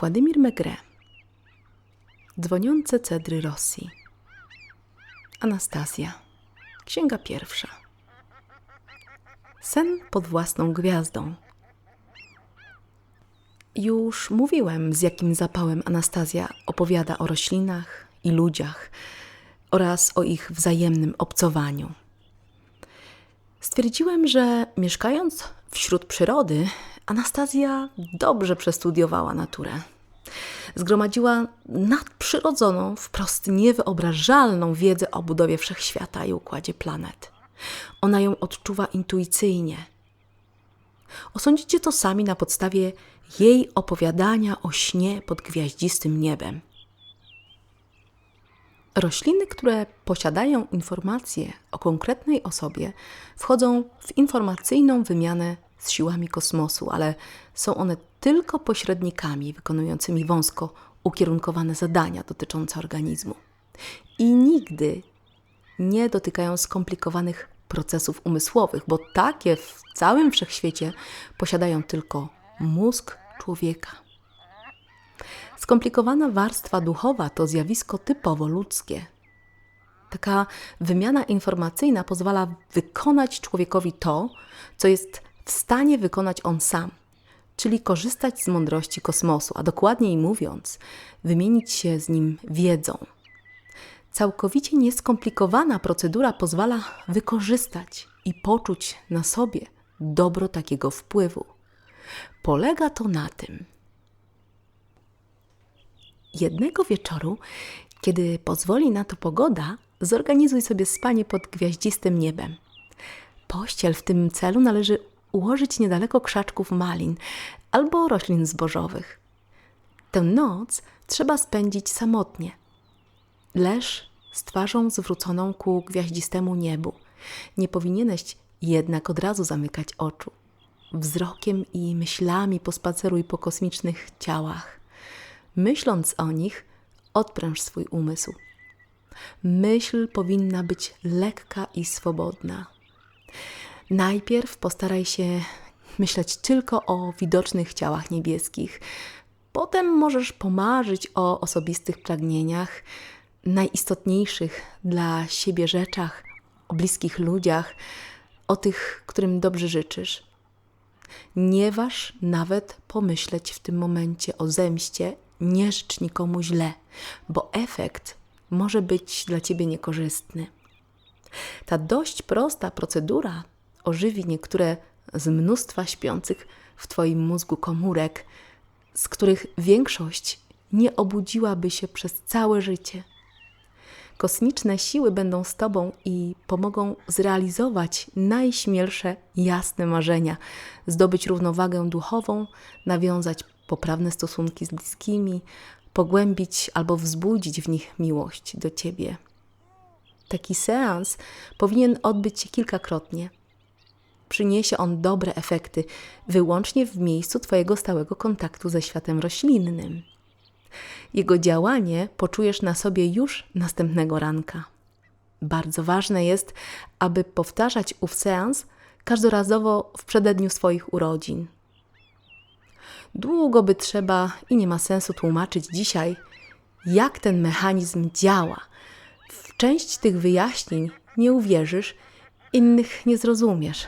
Władimir Megre. Dzwoniące cedry Rosji. Anastazja. Księga pierwsza. Sen pod własną gwiazdą. Już mówiłem, z jakim zapałem Anastazja opowiada o roślinach i ludziach oraz o ich wzajemnym obcowaniu. Stwierdziłem, że mieszkając wśród przyrody, Anastazja dobrze przestudiowała naturę. Zgromadziła nadprzyrodzoną, wprost niewyobrażalną wiedzę o budowie wszechświata i układzie planet. Ona ją odczuwa intuicyjnie. Osądzicie to sami na podstawie jej opowiadania o śnie pod gwiaździstym niebem. Rośliny, które posiadają informacje o konkretnej osobie, wchodzą w informacyjną wymianę z siłami kosmosu, ale są one tylko pośrednikami wykonującymi wąsko ukierunkowane zadania dotyczące organizmu. I nigdy nie dotykają skomplikowanych procesów umysłowych, bo takie w całym wszechświecie posiadają tylko mózg człowieka. Skomplikowana warstwa duchowa to zjawisko typowo ludzkie. Taka wymiana informacyjna pozwala wykonać człowiekowi to, co jest w stanie wykonać on sam, czyli korzystać z mądrości kosmosu, a dokładniej mówiąc, wymienić się z nim wiedzą. Całkowicie nieskomplikowana procedura pozwala wykorzystać i poczuć na sobie dobro takiego wpływu. Polega to na tym, Jednego wieczoru, kiedy pozwoli na to pogoda, zorganizuj sobie spanie pod gwiaździstym niebem. Pościel w tym celu należy ułożyć niedaleko krzaczków malin albo roślin zbożowych. Tę noc trzeba spędzić samotnie. Leż z twarzą zwróconą ku gwiaździstemu niebu. Nie powinieneś jednak od razu zamykać oczu. Wzrokiem i myślami pospaceruj po kosmicznych ciałach. Myśląc o nich, odpręż swój umysł. Myśl powinna być lekka i swobodna. Najpierw postaraj się myśleć tylko o widocznych ciałach niebieskich. Potem możesz pomarzyć o osobistych pragnieniach, najistotniejszych dla siebie rzeczach, o bliskich ludziach, o tych, którym dobrze życzysz. Nie waż nawet pomyśleć w tym momencie o zemście nie życz nikomu źle, bo efekt może być dla ciebie niekorzystny. Ta dość prosta procedura ożywi niektóre z mnóstwa śpiących w Twoim mózgu komórek, z których większość nie obudziłaby się przez całe życie. Kosmiczne siły będą z Tobą i pomogą zrealizować najśmielsze, jasne marzenia, zdobyć równowagę duchową, nawiązać poprawne stosunki z bliskimi, pogłębić albo wzbudzić w nich miłość do Ciebie. Taki seans powinien odbyć się kilkakrotnie. Przyniesie on dobre efekty wyłącznie w miejscu Twojego stałego kontaktu ze światem roślinnym. Jego działanie poczujesz na sobie już następnego ranka. Bardzo ważne jest, aby powtarzać ów seans każdorazowo w przededniu swoich urodzin. Długo by trzeba i nie ma sensu tłumaczyć dzisiaj, jak ten mechanizm działa. W część tych wyjaśnień nie uwierzysz, innych nie zrozumiesz.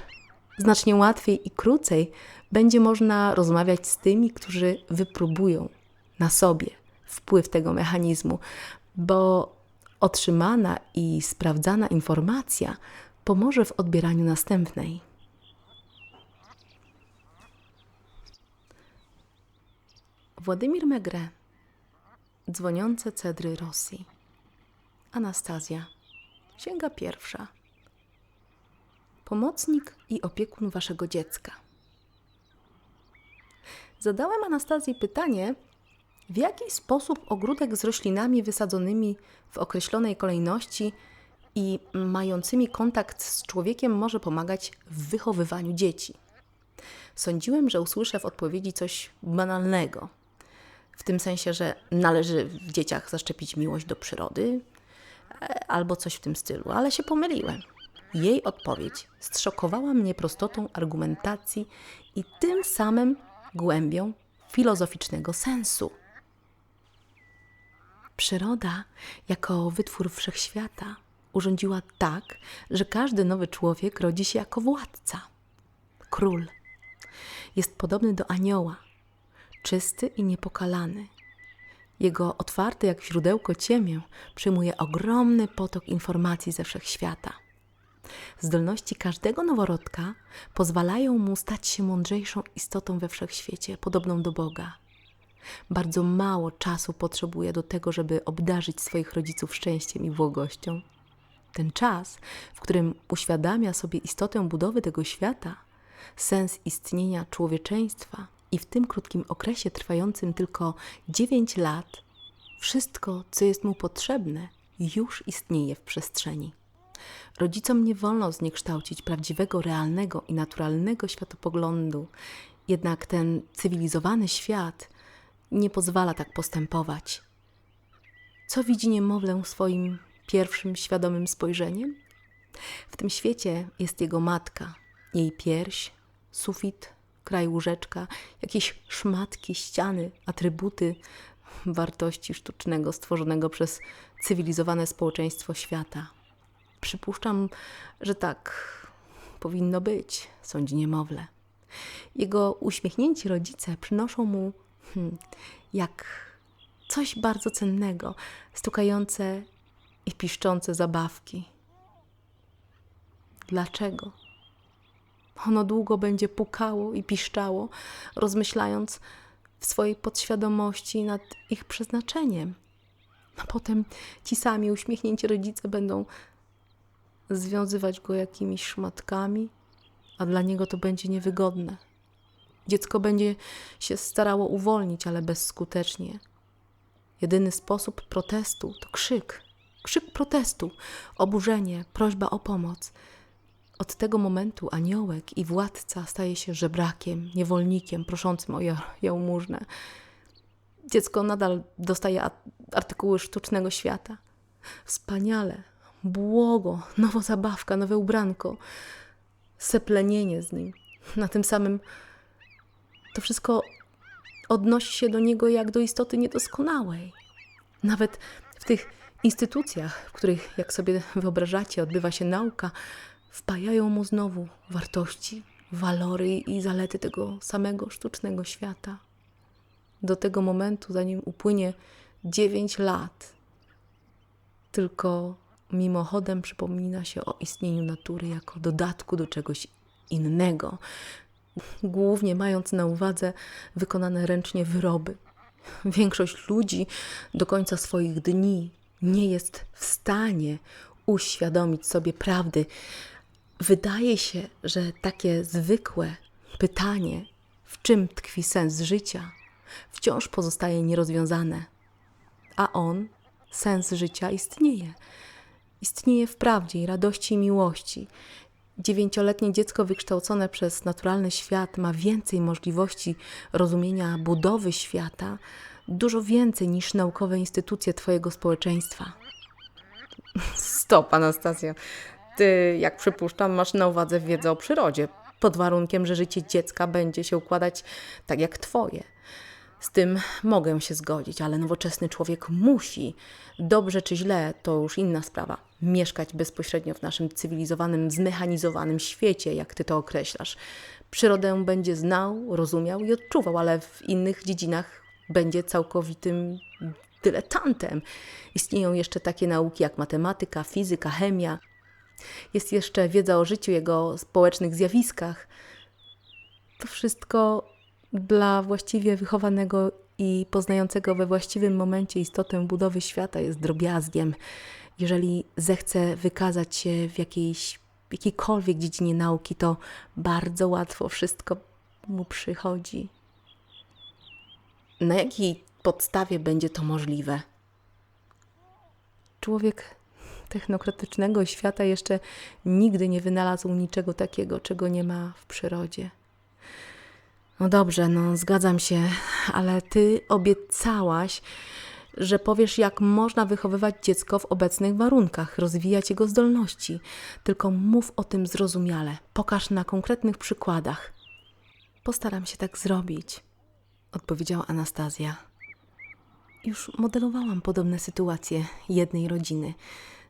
Znacznie łatwiej i krócej będzie można rozmawiać z tymi, którzy wypróbują na sobie wpływ tego mechanizmu, bo otrzymana i sprawdzana informacja pomoże w odbieraniu następnej. Władimir Megre Dzwoniące cedry Rosji Anastazja Księga pierwsza Pomocnik i opiekun waszego dziecka Zadałem Anastazji pytanie, w jaki sposób ogródek z roślinami wysadzonymi w określonej kolejności i mającymi kontakt z człowiekiem może pomagać w wychowywaniu dzieci. Sądziłem, że usłyszę w odpowiedzi coś banalnego – w tym sensie, że należy w dzieciach zaszczepić miłość do przyrody e, albo coś w tym stylu, ale się pomyliłem. Jej odpowiedź zszokowała mnie prostotą argumentacji i tym samym głębią filozoficznego sensu. Przyroda, jako wytwór wszechświata, urządziła tak, że każdy nowy człowiek rodzi się jako władca. Król jest podobny do anioła, czysty i niepokalany. Jego otwarte jak źródełko ciemię przyjmuje ogromny potok informacji ze wszechświata. Zdolności każdego noworodka pozwalają mu stać się mądrzejszą istotą we wszechświecie, podobną do Boga. Bardzo mało czasu potrzebuje do tego, żeby obdarzyć swoich rodziców szczęściem i błogością. Ten czas, w którym uświadamia sobie istotę budowy tego świata, sens istnienia człowieczeństwa i w tym krótkim okresie trwającym tylko 9 lat, wszystko, co jest mu potrzebne, już istnieje w przestrzeni. Rodzicom nie wolno zniekształcić prawdziwego, realnego i naturalnego światopoglądu, jednak ten cywilizowany świat nie pozwala tak postępować. Co widzi niemowlę swoim pierwszym świadomym spojrzeniem? W tym świecie jest jego matka, jej pierś, sufit, kraj łóżeczka, jakieś szmatki, ściany, atrybuty wartości sztucznego stworzonego przez cywilizowane społeczeństwo świata. Przypuszczam, że tak powinno być, sądzi niemowlę. Jego uśmiechnięci rodzice przynoszą mu hmm, jak coś bardzo cennego, stukające i piszczące zabawki. Dlaczego? Ono długo będzie pukało i piszczało, rozmyślając w swojej podświadomości nad ich przeznaczeniem. A potem ci sami uśmiechnięci rodzice będą związywać go jakimiś szmatkami, a dla niego to będzie niewygodne. Dziecko będzie się starało uwolnić, ale bezskutecznie. Jedyny sposób protestu to krzyk. Krzyk protestu, oburzenie, prośba o pomoc. Od tego momentu aniołek i władca staje się żebrakiem, niewolnikiem proszącym o jałmużnę. Dziecko nadal dostaje artykuły sztucznego świata. Wspaniale, błogo, nowa zabawka, nowe ubranko, seplenienie z nim. Na tym samym to wszystko odnosi się do niego jak do istoty niedoskonałej. Nawet w tych instytucjach, w których, jak sobie wyobrażacie, odbywa się nauka, wpajają mu znowu wartości, walory i zalety tego samego sztucznego świata. Do tego momentu, zanim upłynie dziewięć lat, tylko mimochodem przypomina się o istnieniu natury jako dodatku do czegoś innego, głównie mając na uwadze wykonane ręcznie wyroby. Większość ludzi do końca swoich dni nie jest w stanie uświadomić sobie prawdy. Wydaje się, że takie zwykłe pytanie, w czym tkwi sens życia, wciąż pozostaje nierozwiązane. A on, sens życia, istnieje. Istnieje w prawdzie i radości i miłości. Dziewięcioletnie dziecko wykształcone przez naturalny świat ma więcej możliwości rozumienia budowy świata, dużo więcej niż naukowe instytucje Twojego społeczeństwa. Stop, Anastazja. Ty, jak przypuszczam, masz na uwadze wiedzę o przyrodzie, pod warunkiem, że życie dziecka będzie się układać tak jak Twoje. Z tym mogę się zgodzić, ale nowoczesny człowiek musi, dobrze czy źle, to już inna sprawa, mieszkać bezpośrednio w naszym cywilizowanym, zmechanizowanym świecie, jak ty to określasz. Przyrodę będzie znał, rozumiał i odczuwał, ale w innych dziedzinach będzie całkowitym dyletantem. Istnieją jeszcze takie nauki jak matematyka, fizyka, chemia. Jest jeszcze wiedza o życiu, jego społecznych zjawiskach. To wszystko dla właściwie wychowanego i poznającego we właściwym momencie istotę budowy świata jest drobiazgiem. Jeżeli zechce wykazać się w jakiejś, jakiejkolwiek dziedzinie nauki, to bardzo łatwo wszystko mu przychodzi. Na jakiej podstawie będzie to możliwe? Człowiek technokratycznego świata jeszcze nigdy nie wynalazł niczego takiego, czego nie ma w przyrodzie. No dobrze, no zgadzam się, ale ty obiecałaś, że powiesz, jak można wychowywać dziecko w obecnych warunkach, rozwijać jego zdolności. Tylko mów o tym zrozumiale, pokaż na konkretnych przykładach. Postaram się tak zrobić. odpowiedziała Anastazja. Już modelowałam podobne sytuacje jednej rodziny.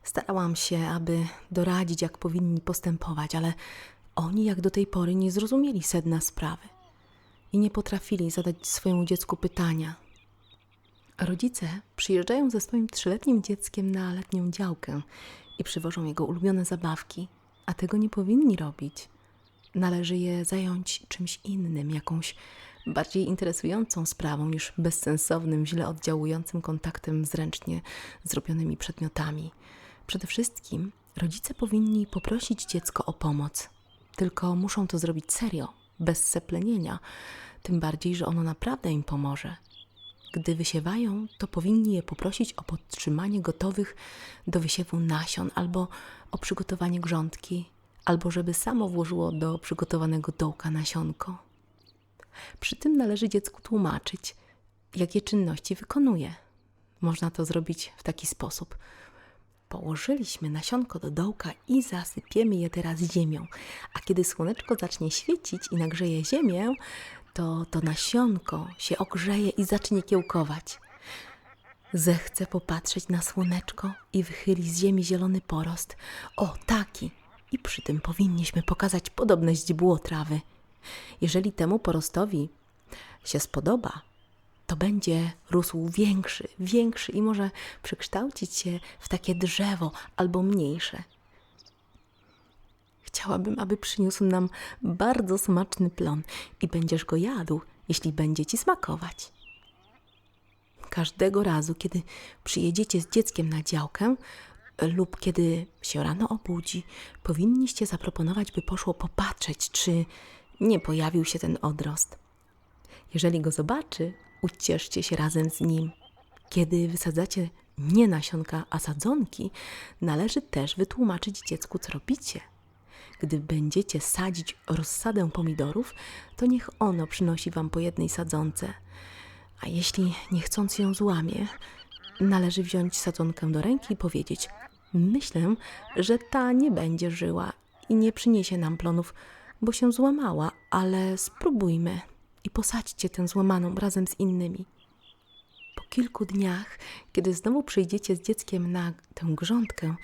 Starałam się, aby doradzić, jak powinni postępować, ale oni jak do tej pory nie zrozumieli sedna sprawy i nie potrafili zadać swojemu dziecku pytania. Rodzice przyjeżdżają ze swoim trzyletnim dzieckiem na letnią działkę i przywożą jego ulubione zabawki, a tego nie powinni robić. Należy je zająć czymś innym, jakąś bardziej interesującą sprawą niż bezsensownym, źle oddziałującym kontaktem z ręcznie zrobionymi przedmiotami. Przede wszystkim rodzice powinni poprosić dziecko o pomoc, tylko muszą to zrobić serio, bez seplenienia, tym bardziej, że ono naprawdę im pomoże. Gdy wysiewają, to powinni je poprosić o podtrzymanie gotowych do wysiewu nasion albo o przygotowanie grządki, albo żeby samo włożyło do przygotowanego dołka nasionko. Przy tym należy dziecku tłumaczyć, jakie czynności wykonuje. Można to zrobić w taki sposób. Położyliśmy nasionko do dołka i zasypiemy je teraz ziemią, a kiedy słoneczko zacznie świecić i nagrzeje ziemię, to to nasionko się ogrzeje i zacznie kiełkować. Zechce popatrzeć na słoneczko i wychyli z ziemi zielony porost. O, taki! I przy tym powinniśmy pokazać podobne źdźbło trawy. Jeżeli temu porostowi się spodoba, to będzie rósł większy, większy i może przekształcić się w takie drzewo albo mniejsze. Chciałabym, aby przyniósł nam bardzo smaczny plon i będziesz go jadł, jeśli będzie ci smakować. Każdego razu, kiedy przyjedziecie z dzieckiem na działkę lub kiedy się rano obudzi, powinniście zaproponować, by poszło popatrzeć, czy nie pojawił się ten odrost. Jeżeli go zobaczy, ucieszcie się razem z nim. Kiedy wysadzacie nie nasionka, a sadzonki, należy też wytłumaczyć dziecku, co robicie. Gdy będziecie sadzić rozsadę pomidorów, to niech ono przynosi wam po jednej sadzonce. A jeśli niechcący ją złamie, należy wziąć sadzonkę do ręki i powiedzieć: Myślę, że ta nie będzie żyła i nie przyniesie nam plonów, bo się złamała, ale spróbujmy i posadźcie tę złamaną razem z innymi. Po kilku dniach, kiedy znowu przyjdziecie z dzieckiem na tę grządkę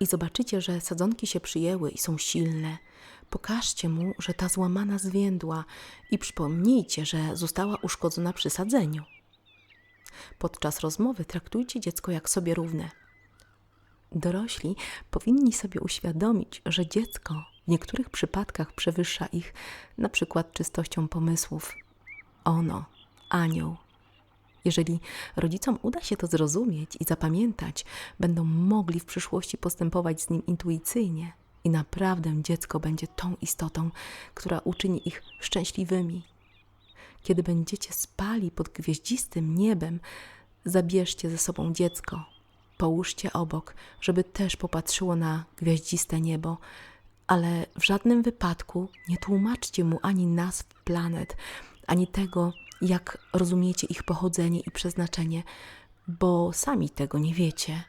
i zobaczycie, że sadzonki się przyjęły i są silne, pokażcie mu, że ta złamana zwiędła i przypomnijcie, że została uszkodzona przy sadzeniu. Podczas rozmowy traktujcie dziecko jak sobie równe. Dorośli powinni sobie uświadomić, że dziecko w niektórych przypadkach przewyższa ich na przykład czystością pomysłów. Ono, anioł. Jeżeli rodzicom uda się to zrozumieć i zapamiętać, będą mogli w przyszłości postępować z nim intuicyjnie i naprawdę dziecko będzie tą istotą, która uczyni ich szczęśliwymi. Kiedy będziecie spali pod gwieździstym niebem, zabierzcie ze sobą dziecko, połóżcie obok, żeby też popatrzyło na gwiaździste niebo, ale w żadnym wypadku nie tłumaczcie mu ani nazw planet, ani tego, jak rozumiecie ich pochodzenie i przeznaczenie, bo sami tego nie wiecie.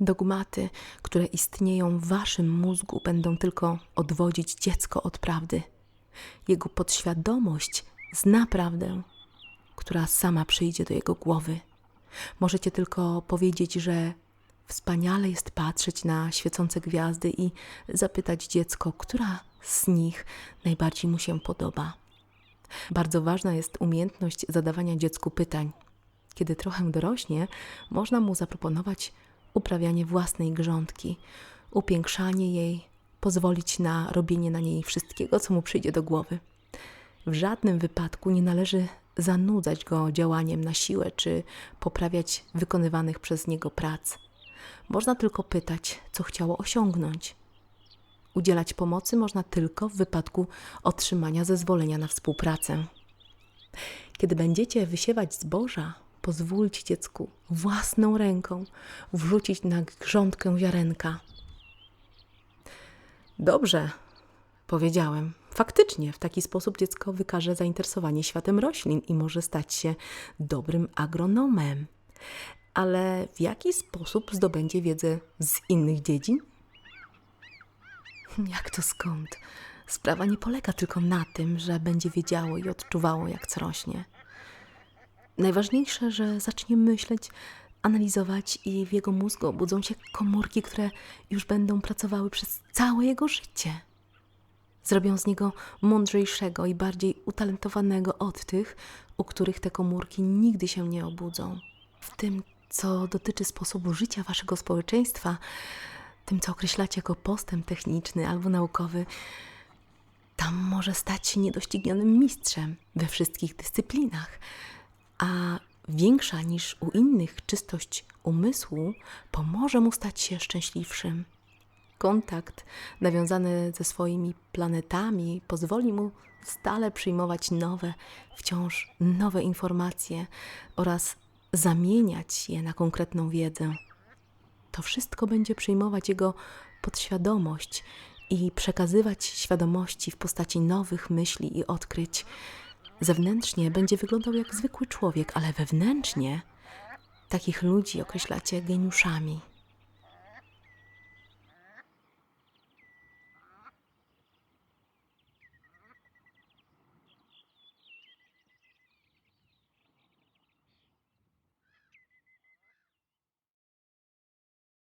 Dogmaty, które istnieją w waszym mózgu, będą tylko odwodzić dziecko od prawdy. Jego podświadomość zna prawdę, która sama przyjdzie do jego głowy. Możecie tylko powiedzieć, że wspaniale jest patrzeć na świecące gwiazdy i zapytać dziecko, która z nich najbardziej mu się podoba. Bardzo ważna jest umiejętność zadawania dziecku pytań. Kiedy trochę dorośnie, można mu zaproponować uprawianie własnej grządki, upiększanie jej, pozwolić na robienie na niej wszystkiego, co mu przyjdzie do głowy. W żadnym wypadku nie należy zanudzać go działaniem na siłę czy poprawiać wykonywanych przez niego prac. Można tylko pytać, co chciało osiągnąć. Udzielać pomocy można tylko w wypadku otrzymania zezwolenia na współpracę. Kiedy będziecie wysiewać zboża, pozwólcie dziecku własną ręką wrzucić na grządkę ziarenka. Dobrze, powiedziałem. Faktycznie, w taki sposób dziecko wykaże zainteresowanie światem roślin i może stać się dobrym agronomem. Ale w jaki sposób zdobędzie wiedzę z innych dziedzin? Jak to skąd? Sprawa nie polega tylko na tym, że będzie wiedziało i odczuwało, jak co rośnie. Najważniejsze, że zacznie myśleć, analizować i w jego mózgu budzą się komórki, które już będą pracowały przez całe jego życie. Zrobią z niego mądrzejszego i bardziej utalentowanego od tych, u których te komórki nigdy się nie obudzą. W tym, co dotyczy sposobu życia waszego społeczeństwa, tym, co określacie jako postęp techniczny albo naukowy, tam może stać się niedoścignionym mistrzem we wszystkich dyscyplinach, a większa niż u innych czystość umysłu pomoże mu stać się szczęśliwszym. Kontakt nawiązany ze swoimi planetami pozwoli mu stale przyjmować nowe, wciąż nowe informacje oraz zamieniać je na konkretną wiedzę. To wszystko będzie przyjmować jego podświadomość i przekazywać świadomości w postaci nowych myśli i odkryć. Zewnętrznie będzie wyglądał jak zwykły człowiek, ale wewnętrznie takich ludzi określacie geniuszami.